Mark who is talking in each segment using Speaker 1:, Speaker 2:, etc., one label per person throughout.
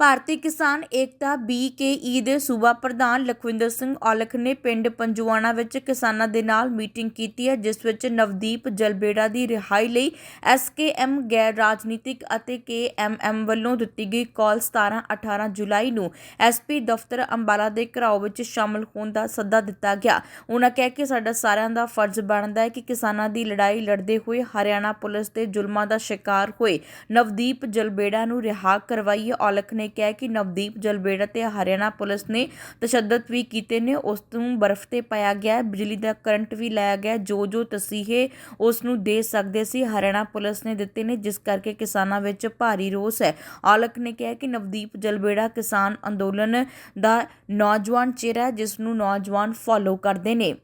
Speaker 1: ਭਾਰਤੀ ਕਿਸਾਨ ਏਕਤਾ ਬੀਕੇਈ ਦੇ ਸੂਬਾ ਪ੍ਰਧਾਨ ਲਖਵਿੰਦਰ ਸਿੰਘ ਔਲਖ ਨੇ ਪਿੰਡ ਪੰਜੂਆਣਾ ਵਿੱਚ ਕਿਸਾਨਾਂ ਦੇ ਨਾਲ ਮੀਟਿੰਗ ਕੀਤੀ ਹੈ, ਜਿਸ ਵਿੱਚ ਨਵਦੀਪ ਜਲਬੇੜਾ ਦੀ ਰਿਹਾਈ ਲਈ ਐਸਕੇਐਮ ਗੈਰ ਰਾਜਨੀਤਿਕ ਅਤੇ ਕੇਐਮਐਮ ਵੱਲੋਂ ਦਿੱਤੀ ਗਈ ਕਾਲ 17-18 ਜੁਲਾਈ ਨੂੰ ਐਸਪੀ ਦਫ਼ਤਰ ਅੰਬਾਲਾ ਦੇ ਘਰਾਓ ਵਿੱਚ ਸ਼ਾਮਲ ਹੋਣ ਦਾ ਸੱਦਾ ਦਿੱਤਾ ਗਿਆ। ਉਹਨਾਂ ਕਹਿ ਕੇ ਸਾਡਾ ਸਾਰਿਆਂ ਦਾ ਫਰਜ਼ ਬਣਦਾ ਹੈ ਕਿ ਕਿਸਾਨਾਂ ਦੀ ਲੜਾਈ ਲੜਦੇ ਹੋਏ ਹਰਿਆਣਾ ਪੁਲਿਸ ਦੇ ਜ਼ੁਲਮਾਂ ਦਾ ਸ਼ਿਕਾਰ ਹੋਏ। ਨਵਦੀਪ ਜਲਬੇੜਾ ਨੂੰ ਰਿਹਾ ਕਰਵਾਈਏ ਔਲਖ ਨੇ ਕਿਹਾ ਕਿ ਨਵਦੀਪ ਜਲਬੇੜਾ ਤੇ ਹਰਿਆਣਾ ਪੁਲਿਸ ਨੇ ਤਸ਼ੱਦਦ ਵੀ ਕੀਤੇ ਨੇ ਉਸ ਨੂੰ ਬਰਫ਼ ਤੇ ਪਾਇਆ ਗਿਆ ਹੈ, ਬਿਜਲੀ ਦਾ ਕਰੰਟ ਵੀ ਲਾਇਆ ਗਿਆ ਜੋ ਜੋ ਤਸੀਹੇ ਉਸ ਨੂੰ ਦੇ ਸਕਦੇ ਸੀ ਹਰਿਆਣਾ ਪੁਲਿਸ ਨੇ ਦਿੱਤੇ ਨੇ ਜਿਸ ਕਰਕੇ ਕਿਸਾਨਾਂ ਵਿੱਚ ਭਾਰੀ ਰੋਸ ਹੈ। ਆਲਕ ਨੇ ਕਿਹਾ ਕਿ ਨਵਦੀਪ ਜਲਬੇੜਾ ਕਿਸਾਨ ਅੰਦੋਲਨ ਦਾ ਨੌਜਵਾਨ ਚਿਹਰਾ ਜਿਸ ਨੂੰ ਨੌਜਵਾਨ ਫੋਲੋ ਕਰਦੇ ਨੇ।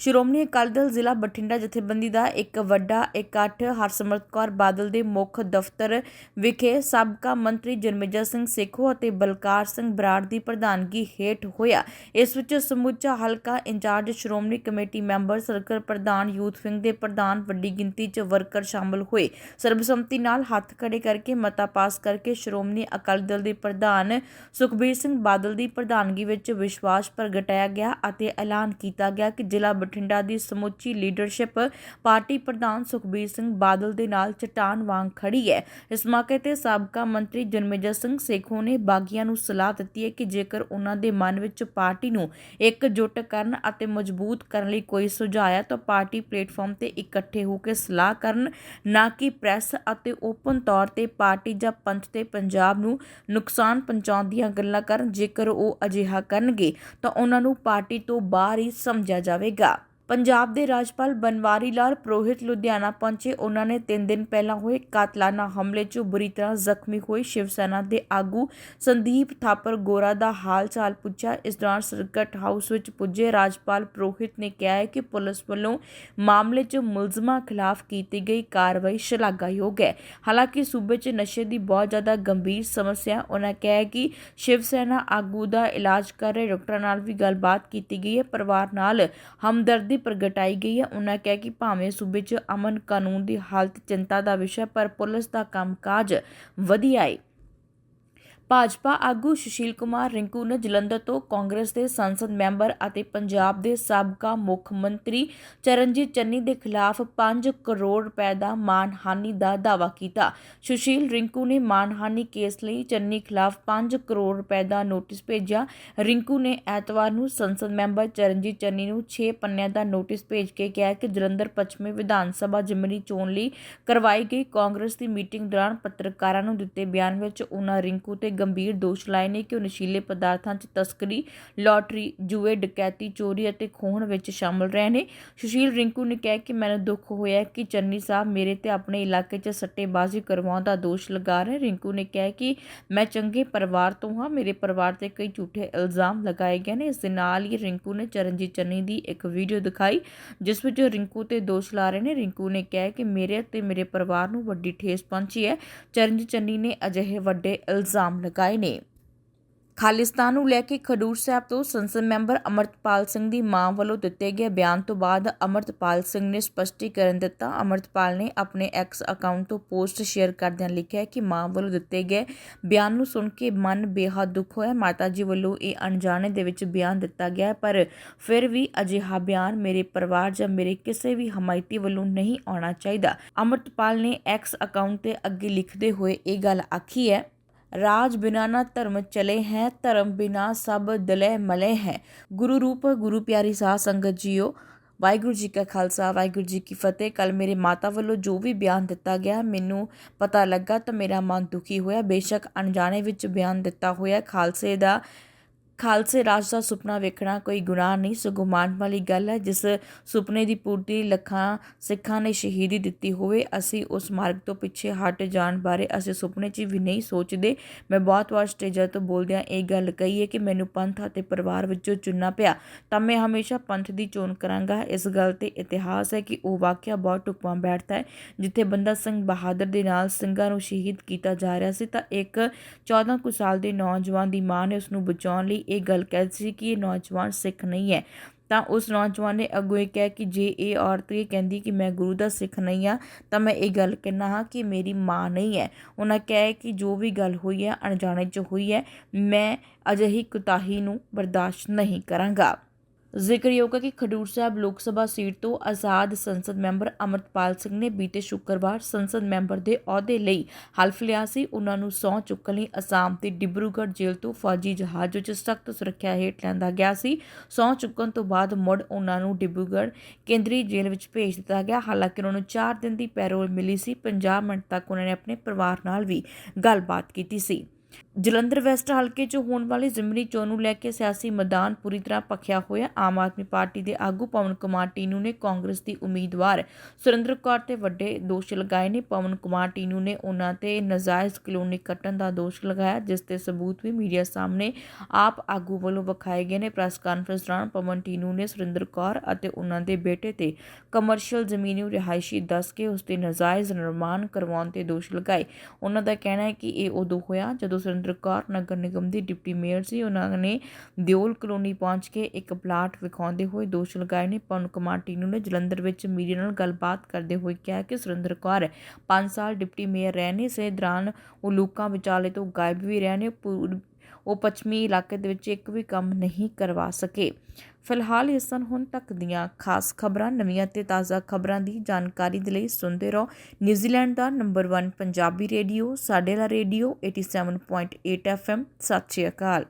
Speaker 1: ਸ਼੍ਰੋਮਣੀ ਅਕਾਲੀ ਦਲ ਜ਼ਿਲ੍ਹਾ ਬਠਿੰਡਾ ਜਥੇਬੰਦੀ ਦਾ ਇੱਕ ਵੱਡਾ ਇਕੱਠ ਹਰਸਿਮਰਤ ਕੌਰ ਬਾਦਲ ਦੇ ਮੁੱਖ ਦਫ਼ਤਰ ਵਿਖੇ ਸਾਬਕਾ ਮੰਤਰੀ ਜਰਮੇਜਰ ਸਿੰਘ ਸੇਖੋ ਅਤੇ ਬਲਕਾਰ ਸਿੰਘ ਬਰਾੜ ਦੀ ਪ੍ਰਧਾਨਗੀ ਹੇਠ ਹੋਇਆ। ਇਸ ਵਿੱਚ ਸਮੁੱਚਾ ਹਲਕਾ incharge, Shiromani committee member, circle ਪ੍ਰਧਾਨ, ਯੂਥ ਵਿੰਗ ਦੇ ਪ੍ਰਧਾਨ, ਵੱਡੀ ਗਿਣਤੀ 'ਚ ਵਰਕਰ ਸ਼ਾਮਲ ਹੋਏ। ਸਰਬਸੰਮਤੀ ਨਾਲ ਹੱਥ ਖੜੇ ਕਰਕੇ ਮਤਾ ਪਾਸ ਕਰਕੇ ਸ਼੍ਰੋਮਣੀ ਅਕਾਲੀ ਦਲ ਦੇ ਪ੍ਰਧਾਨ ਸੁਖਬੀਰ ਸਿੰਘ ਬਾਦਲ ਦੀ ਪ੍ਰਧਾਨਗੀ ਵਿੱਚ ਵਿਸ਼ਵਾਸ ਪ੍ਰਗਟਾਇਆ ਗਿਆ ਅਤੇ ਐਲਾਨ ਕੀਤਾ ਗਿਆ ਕਿ ਜ਼ਿਲ੍ਹਾ ਬਠਿੰਡਾ ਦੀ ਸਮੁੱਚੀ ਲੀਡਰਸ਼ਿਪ ਪਾਰਟੀ ਪ੍ਰਧਾਨ ਸੁਖਬੀਰ ਸਿੰਘ ਬਾਦਲ ਦੇ ਨਾਲ ਚਟਾਨ ਵਾਂਗ ਖੜੀ ਹੈ। ਇਸ ਮੌਕੇ ਤੇ ਸਾਬਕਾ ਮੰਤਰੀ ਜਨਮੇਜਰ ਸਿੰਘ ਸੇਖੋਂ ਨੇ ਬਾਗੀਆਂ ਨੂੰ ਸਲਾਹ ਦਿੱਤੀ ਹੈ ਕਿ ਜੇਕਰ ਉਹਨਾਂ ਦੇ ਮਨ ਵਿੱਚ ਪਾਰਟੀ ਨੂੰ ਇਕਜੁੱਟ ਕਰਨ ਅਤੇ ਮਜ਼ਬੂਤ ਕਰਨ ਲਈ ਕੋਈ ਸੁਝਾਅ ਹੈ, ਤਾਂ ਪਾਰਟੀ ਪਲੇਟਫਾਰਮ ਤੇ ਇਕੱਠੇ ਹੋ ਕੇ ਸਲਾਹ ਕਰਨ, ਨਾ ਕਿ ਪ੍ਰੈਸ ਅਤੇ ਓਪਨ ਤੌਰ ਤੇ ਪਾਰਟੀ ਜਾਂ ਪੰਥ ਤੇ ਪੰਜਾਬ ਨੂੰ ਨੁਕਸਾਨ ਪਹੁੰਚਾਉਣ ਦੀਆਂ ਗੱਲਾਂ ਕਰਨ ਜੇਕਰ ਉਹ ਅਜਿਹਾ ਕਰਨਗੇ, ਤਾਂ ਉਹਨਾਂ ਨੂੰ ਪਾਰਟੀ ਤੋਂ ਬਾਹਰ ਹੀ ਸਮਝਿਆ ਜਾਵੇਗਾ। ਪੰਜਾਬ ਦੇ ਰਾਜਪਾਲ ਬਨਵਾਰੀ ਲਾਲ ਪ੍ਰੋਹਿਤ ਲੁਧਿਆਣਾ ਪਹੁੰਚੇ। ਉਹਨਾਂ ਨੇ 3 ਦਿਨ ਪਹਿਲਾਂ ਹੋਏ ਕਾਤਲਾਨਾ ਹਮਲੇ 'ਚ ਬੁਰੀ ਤਰ੍ਹਾਂ ਜ਼ਖਮੀ ਹੋਏ ਸ਼ਿਵ ਸੈਨਾ ਦੇ ਆਗੂ ਸੰਦੀਪ ਥਾਪਰ ਗੋਰਾ ਦਾ ਹਾਲ ਚਾਲ ਪੁੱਛਿਆ। ਇਸ ਦੌਰਾਨ ਸਰਕਟ ਹਾਊਸ ਵਿੱਚ ਪੁੱਜੇ ਰਾਜਪਾਲ ਪ੍ਰੋਹਿਤ ਨੇ ਕਿਹਾ ਹੈ ਕਿ ਪੁਲਿਸ ਵੱਲੋਂ ਮਾਮਲੇ 'ਚ ਮੁਲਜ਼ਮਾਂ ਖਿਲਾਫ ਕੀਤੀ ਗਈ ਕਾਰਵਾਈ ਸ਼ਲਾਘਾਯੋਗ ਹੈ। ਹਾਲਾਂਕਿ ਸੂਬੇ 'ਚ ਨਸ਼ੇ ਦੀ ਬਹੁਤ ਜ਼ਿਆਦਾ ਗੰਭੀਰ ਸਮੱਸਿਆ, ਉਹਨਾਂ ਕਿਹਾ ਕਿ ਸ਼ਿਵ ਸੈਨਾ ਆਗੂ ਦਾ ਇਲਾਜ ਕਰ ਰਹੇ ਡਾਕਟਰਾਂ ਨਾਲ ਵੀ ਗੱਲਬਾਤ ਕੀਤੀ ਗਈ ਹੈ। ਪਰਿਵਾਰ ਨਾਲ ਹਮਦਰਦੀ ਪ੍ਰਗਟਾਈ ਗਈ ਹੈ। ਉਹਨਾਂ ਕਿਹਾ ਕਿ ਭਾਵੇਂ ਸੂਬੇ 'ਚ ਅਮਨ ਕਾਨੂੰਨ ਦੀ ਹਾਲਤ ਚਿੰਤਾ ਦਾ ਵਿਸ਼ਾ ਪਰ ਪੁਲਿਸ ਦਾ ਕੰਮਕਾਜ ਵਧੀਆ ਏ। ਭਾਜਪਾ ਆਗੂ ਸੁਸ਼ੀਲ ਕੁਮਾਰ ਰਿੰਕੂ ਨੇ ਜਲੰਧਰ ਤੋਂ ਕਾਂਗਰਸ ਦੇ ਸੰਸਦ ਮੈਂਬਰ ਅਤੇ ਪੰਜਾਬ ਦੇ ਸਾਬਕਾ ਮੁੱਖ ਮੰਤਰੀ ਚਰਨਜੀਤ ਚੰਨੀ ਦੇ ਖਿਲਾਫ 5 ਕਰੋੜ ਰੁਪਏ ਦਾ ਮਾਨਹਾਨੀ ਦਾ ਦਾਅਵਾ ਕੀਤਾ। ਸੁਸ਼ੀਲ ਰਿੰਕੂ ਨੇ ਮਾਨਹਾਨੀ ਕੇਸ ਲਈ ਚੰਨੀ ਖਿਲਾਫ 5 ਕਰੋੜ ਰੁਪਏ ਦਾ ਨੋਟਿਸ ਭੇਜਿਆ। ਰਿੰਕੂ ਨੇ ਐਤਵਾਰ ਨੂੰ ਸੰਸਦ ਮੈਂਬਰ ਚਰਨਜੀਤ ਚੰਨੀ ਨੂੰ 6 ਪੰਨਿਆਂ ਦਾ ਨੋਟਿਸ ਭੇਜ ਕੇ ਕਿਹਾ ਕਿ ਜਲੰਧਰ ਪੱਛਮੀ ਵਿਧਾਨ ਸਭਾ ਜ਼ਿਮਨੀ ਚੋਣ ਲਈ ਕਰਵਾਈ ਗਈ ਕਾਂਗਰਸ ਦੀ ਮੀਟਿੰਗ ਦੌਰਾਨ ਪੱਤਰਕਾਰਾਂ ਨੂੰ ਦਿੱਤੇ ਬਿਆਨ ਵਿੱਚ ਉਹਨਾਂ ਰਿੰਕੂ ਤੇ ਗੰਭੀਰ ਦੋਸ਼ ਲਾਏ ਨੇ ਕਿ ਉਹ ਨਸ਼ੀਲੇ ਪਦਾਰਥਾਂ 'ਚ ਤਸਕਰੀ, ਲਾਟਰੀ, ਜੂਏ, ਡਕੈਤੀ, ਚੋਰੀ ਅਤੇ ਖੋਹਣ ਵਿੱਚ ਸ਼ਾਮਲ ਰਹੇ ਨੇ। ਸੁਸ਼ੀਲ ਰਿੰਕੂ ਨੇ ਕਿਹਾ ਕਿ ਮੈਨੂੰ ਦੁੱਖ ਹੋਇਆ ਕਿ ਚੰਨੀ ਸਾਹਿਬ ਮੇਰੇ ਤੇ ਆਪਣੇ ਇਲਾਕੇ 'ਚ ਸੱਟੇਬਾਜ਼ੀ ਕਰਵਾਉਣ ਦਾ ਦੋਸ਼ ਲਗਾ ਰਹੇ ਰਿੰਕੂ ਨੇ ਕਿਹਾ ਕਿ ਮੈਂ ਚੰਗੇ ਪਰਿਵਾਰ ਤੋਂ ਹਾਂ, ਮੇਰੇ ਪਰਿਵਾਰ ਤੇ ਕਈ ਝੂਠੇ ਇਲਜ਼ਾਮ ਲਗਾਏ ਗਏ ਨੇ। ਇਸ ਦੇ ਨਾਲ ਹੀ ਰਿੰਕੂ ਨੇ ਚਰਨਜੀਤ ਚੰਨੀ ਦੀ ਇੱਕ ਵੀਡੀਓ ਦਿਖਾਈ, ਜਿਸ ਵਿੱਚ ਰਿੰਕੂ ਤੇ ਦੋਸ਼ ਲਾ ਰਹੇ ਨੇ। ਰਿੰਕੂ ਨੇ ਕਿਹਾ ਕਿ ਮੇਰੇ ਤੇ ਮੇਰੇ ਪਰਿਵਾਰ ਨੂੰ ਵੱਡੀ ਠੇਸ ਪਹੁੰਚੀ ਹੈ। ਚਰਨਜੀਤ ਚੰਨੀ ਨੇ ਅਜਿਹੇ ਵੱਡੇ ਇਲਜ਼ਾਮ ਲਗਾਏ ਨੇ। ਖਾਲਿਸਤਾਨ ਨੂੰ ਲੈ ਕੇ ਖਡੂਰ ਸਾਹਿਬ ਤੋਂ ਸੰਸਦ ਮੈਂਬਰ ਅਮਰਤਪਾਲ ਸਿੰਘ ਦੀ ਮਾਂ ਵੱਲੋਂ ਦਿੱਤੇ ਗਏ ਬਿਆਨ ਤੋਂ ਬਾਅਦ ਅਮਰਤਪਾਲ ਸਿੰਘ ਨੇ ਸਪਸ਼ਟੀਕਰਨ ਦਿੱਤਾ। ਅਮਰਤਪਾਲ ਨੇ ਆਪਣੇ ਐਕਸ ਅਕਾਊਂਟ ਤੋਂ ਪੋਸਟ ਸ਼ੇਅਰ ਕਰਦਿਆਂ ਲਿਖਿਆ ਕਿ ਮਾਂ ਵੱਲੋਂ ਦਿੱਤੇ ਗਏ ਬਿਆਨ ਨੂੰ ਸੁਣ ਕੇ ਮਨ ਬੇਹੱਦ ਦੁੱਖ ਹੋਇਆ। ਮਾਤਾ ਜੀ ਵੱਲੋਂ ਇਹ ਅਣਜਾਣੇ ਦੇ ਵਿੱਚ ਬਿਆਨ ਦਿੱਤਾ ਗਿਆ ਪਰ ਫਿਰ ਵੀ ਅਜਿਹਾ ਬਿਆਨ ਮੇਰੇ ਪਰਿਵਾਰ ਜਾਂ ਮੇਰੇ ਕਿਸੇ ਵੀ ਹਮਾਇਤੀ ਵੱਲੋਂ ਨਹੀਂ ਆਉਣਾ ਚਾਹੀਦਾ। ਅਮਰਤਪਾਲ ਨੇ ਐਕਸ ਅਕਾਊਂਟ ਤੇ ਅੱਗੇ ਲਿਖਦੇ ਹੋਏ ਇਹ ਗੱਲ ਆਖੀ ਹੈ। ਰਾਜ ਬਿਨਾ ਨਾ ਧਰਮ ਚਲੇ ਹੈ, ਧਰਮ ਬਿਨਾ ਸਭ ਦਲੇ ਮਲੇ ਹੈ। ਗੁਰੂ ਰੂਪ, ਗੁਰੂ ਪਿਆਰੀ ਸਾਧ ਸੰਗਤ ਜੀਓ। ਵਾਹਿਗੁਰੂ ਜੀ ਕਾ ਖਾਲਸਾ, ਵਾਹਿਗੁਰੂ ਜੀ ਕੀ ਫਤਿਹ। ਕੱਲ ਮੇਰੇ ਮਾਤਾ ਵੱਲੋਂ ਜੋ ਵੀ ਬਿਆਨ ਦਿੱਤਾ ਗਿਆ, ਮੈਨੂੰ ਪਤਾ ਲੱਗਾ ਤਾਂ ਮੇਰਾ ਮਨ ਦੁਖੀ ਹੋਇਆ। ਬੇਸ਼ੱਕ ਅਣਜਾਣੇ ਵਿੱਚ ਬਿਆਨ ਦਿੱਤਾ ਹੋਇਆ। ਖਾਲਸੇ ਦਾ ਖਾਲਸੇ ਰਾਜ ਦਾ ਸੁਪਨਾ ਵੇਖਣਾ ਕੋਈ ਗੁਨਾਹ ਨਹੀਂ, ਸਗੋਂ ਮਾਣ ਵਾਲੀ ਗੱਲ ਹੈ, ਜਿਸ ਸੁਪਨੇ ਦੀ ਪੂਰਤੀ ਲੱਖਾਂ ਸਿੱਖਾਂ ਨੇ ਸ਼ਹੀਦੀ ਦਿੱਤੀ ਹੋਵੇ, ਅਸੀਂ ਉਸ ਮਾਰਗ ਤੋਂ ਪਿੱਛੇ ਹਟ ਜਾਣ ਬਾਰੇ ਅਸੀਂ ਸੁਪਨੇ 'ਚ ਵੀ ਨਹੀਂ ਸੋਚਦੇ। ਮੈਂ ਬਹੁਤ ਵਾਰ ਸਟੇਜਾਂ ਤੋਂ ਬੋਲਦਿਆਂ ਇਹ ਗੱਲ ਕਹੀ ਹੈ ਕਿ ਮੈਨੂੰ ਪੰਥ ਅਤੇ ਪਰਿਵਾਰ ਵਿੱਚੋਂ ਚੁਣਨਾ ਪਿਆ, ਤਾਂ ਮੈਂ ਹਮੇਸ਼ਾ ਪੰਥ ਦੀ ਚੋਣ ਕਰਾਂਗਾ। ਇਸ ਗੱਲ ਤੇ ਇਤਿਹਾਸ ਹੈ ਕਿ ਉਹ ਵਾਕਿਆ ਬਹੁਤ ਟੁਕਵਾਂ ਬੈਠਦਾ ਹੈ। ਜਿੱਥੇ ਬੰਦਾ ਸਿੰਘ ਬਹਾਦਰ ਦੇ ਨਾਲ ਸਿੰਘਾਂ ਨੂੰ ਸ਼ਹੀਦ ਕੀਤਾ ਜਾ ਰਿਹਾ ਸੀ, ਤਾਂ ਇੱਕ 14 ਕੁ ਸਾਲ ਦੇ ਨੌਜਵਾਨ ਦੀ ਮਾਂ ਨੇ ਉਸ ਨੂੰ ਬਚਾਉਣ ਲਈ ਇਹ ਗੱਲ ਕਹਿ ਦਿੱਤੀ ਸੀ ਕਿ ਇਹ ਨੌਜਵਾਨ ਸਿੱਖ ਨਹੀਂ ਹੈ। ਤਾਂ ਉਸ ਨੌਜਵਾਨ ਨੇ ਅੱਗੋਂ ਇਹ ਕਿਹਾ ਕਿ ਜੇ ਇਹ ਔਰਤ ਇਹ ਕਹਿੰਦੀ ਕਿ ਮੈਂ ਗੁਰੂ ਦਾ ਸਿੱਖ ਨਹੀਂ ਆ ਤਾਂ ਮੈਂ ਇਹ ਗੱਲ ਕਹਿਣਾ ਹਾਂ ਕਿ ਮੇਰੀ ਮਾਂ ਨਹੀਂ ਹੈ। ਉਹਨਾਂ ਕਿਹਾ ਕਿ ਜੋ ਵੀ ਗੱਲ ਹੋਈ ਹੈ, ਅਣਜਾਣੇ 'ਚ ਹੋਈ ਹੈ, ਮੈਂ ਅਜਿਹੀ ਕੁਤਾਹੀ ਨੂੰ ਬਰਦਾਸ਼ਤ ਨਹੀਂ ਕਰਾਂਗਾ। ਜ਼ਿਕਰਯੋਗ ਹੈ ਕਿ ਖਡੂਰ ਸਾਹਿਬ ਲੋਕ ਸਭਾ ਸੀਟ ਤੋਂ ਆਜ਼ਾਦ ਸੰਸਦ ਮੈਂਬਰ ਅਮਰਤਪਾਲ ਸਿੰਘ ਨੇ ਬੀਤੇ ਸ਼ੁੱਕਰਵਾਰ ਸੰਸਦ ਮੈਂਬਰ ਦੇ ਅਹੁਦੇ ਲਈ ਹਲਫ ਲਿਆ ਸੀ। ਉਹਨਾਂ ਨੂੰ ਸਹੁੰ ਚੁੱਕਣ ਲਈ ਅਸਾਮ ਦੀ ਡਿਬਰੂਗੜ੍ਹ ਜੇਲ੍ਹ ਤੋਂ ਫੌਜੀ ਜਹਾਜ਼ ਵਿੱਚ ਸਖਤ ਸੁਰੱਖਿਆ ਹੇਠ ਲੈਂਦਾ ਗਿਆ ਸੀ। ਸਹੁੰ ਚੁੱਕਣ ਤੋਂ ਬਾਅਦ ਮੁੜ ਉਹਨਾਂ ਨੂੰ ਡਿਬਰੂਗੜ੍ਹ ਕੇਂਦਰੀ ਜੇਲ੍ਹ ਵਿੱਚ ਭੇਜ ਦਿੱਤਾ ਗਿਆ। ਹਾਲਾਂਕਿ ਉਹਨਾਂ ਨੂੰ 4 ਦਿਨ ਦੀ ਪੈਰੋਲ ਮਿਲੀ ਸੀ। 50 ਮਿੰਟ ਤੱਕ ਉਹਨਾਂ ਨੇ ਆਪਣੇ ਪਰਿਵਾਰ ਨਾਲ ਵੀ ਗੱਲਬਾਤ ਕੀਤੀ ਸੀ। ਜਲੰਧਰ ਵੈਸਟ ਹਲਕੇ 'ਚ ਹੋਣ ਵਾਲੀ ਜ਼ਿਮਨੀ ਚੋਣ ਨੂੰ ਲੈ ਕੇ ਸਿਆਸੀ ਮੈਦਾਨ ਪੂਰੀ ਤਰ੍ਹਾਂ ਭਖਿਆ ਹੋਇਆ। ਆਮ ਆਦਮੀ ਪਾਰਟੀ ਦੇ ਆਗੂ ਪਵਨ ਕੁਮਾਰ ਟੀਨੂ ਨੇ ਕਾਂਗਰਸ ਦੀ ਉਮੀਦਵਾਰ ਸੁਰਿੰਦਰ ਕੌਰ ਤੇ ਵੱਡੇ ਦੋਸ਼ ਲਗਾਏ ਨੇ। ਪਵਨ ਕੁਮਾਰ ਟੀਨੂ ਨੇ ਉਹਨਾਂ ਤੇ ਨਜਾਇਜ਼ ਕਲੋਨੀ ਕੱਟਣ ਦਾ ਦੋਸ਼ ਲਗਾਇਆ, ਜਿਸ ਦੇ ਸਬੂਤ ਵੀ ਮੀਡੀਆ ਸਾਹਮਣੇ ਆਪ ਆਗੂ ਵੱਲੋਂ ਵਿਖਾਏ ਗਏ ਨੇ। ਪ੍ਰੈਸ ਕਾਨਫਰੰਸ ਦੌਰਾਨ ਪਵਨ ਟੀਨੂ ਨੇ ਸੁਰਿੰਦਰ ਕੌਰ ਅਤੇ ਉਹਨਾਂ ਦੇ ਬੇਟੇ ਤੇ ਕਮਰਸ਼ੀਅਲ ਜ਼ਮੀਨੀ ਰਿਹਾਇਸ਼ੀ ਦੱਸ ਕੇ ਉਸ ਤੇ ਨਜਾਇਜ਼ ਨਿਰਮਾਣ ਕਰਵਾਉਣ ਤੇ ਦੋਸ਼ ਲਗਾਏ। ਉਹਨਾਂ ਦਾ ਕਹਿਣਾ ਹੈ ਕਿ ਇਹ ਉਦੋਂ ਹੋਇਆ ਜਦੋਂ ਸੁਰਿੰਦਰ ਕੌਰ, ਨਗਰ ਨਿਗਮ ਦੀ ਡਿਪਟੀ ਮੇਅਰ ਸੀ। ਉਹਨਾਂ ਨੇ ਦਿਓਲ ਕਲੋਨੀ ਪਹੁੰਚ ਕੇ ਇੱਕ ਪਲਾਟ ਵਿਖਾਉਂਦੇ ਹੋਏ ਦੋਸ਼ ਲਗਾਏ ਨੇ। ਪਵਨ ਕੁਮਾਰ ਟੀਨੂ ਨੇ ਜਲੰਧਰ ਵਿੱਚ ਮੀਡੀਆ ਨਾਲ ਗੱਲਬਾਤ ਕਰਦੇ ਹੋਏ ਕਿਹਾ ਕਿ ਸੁਰਿੰਦਰ ਕੌਰ 5 ਸਾਲ ਡਿਪਟੀ ਮੇਅਰ ਰਹੇ ਨੇ। ਇਸੇ ਦੌਰਾਨ ਉਹ ਲੋਕਾਂ ਵਿਚਾਲੇ ਤੋਂ ਗਾਇਬ ਵੀ ਰਹੇ ਨੇ। ਉਹ ਪੱਛਮੀ ਇਲਾਕੇ ਦੇ ਵਿੱਚ ਇੱਕ ਵੀ ਕੰਮ ਨਹੀਂ ਕਰਵਾ ਸਕੇ। ਫਿਲਹਾਲ ਇਹ ਸਨ ਹੁਣ ਤੱਕ ਦੀਆਂ ਖਾਸ ਖਬਰਾਂ, ਨਵੀਆਂ ਤੇ ਤਾਜ਼ਾ ਖਬਰਾਂ ਦੀ ਜਾਣਕਾਰੀ ਦੇ ਲਈ ਸੁਣਦੇ ਰਹੋ। ਨਿਊਜ਼ੀਲੈਂਡ ਦਾ ਨੰਬਰ 1 ਪੰਜਾਬੀ ਰੇਡੀਓ, ਸਾਡੇ ਦਾ ਰੇਡੀਓ 87.8 FM ਸਤਿ ਸ਼੍ਰੀ ਅਕਾਲ।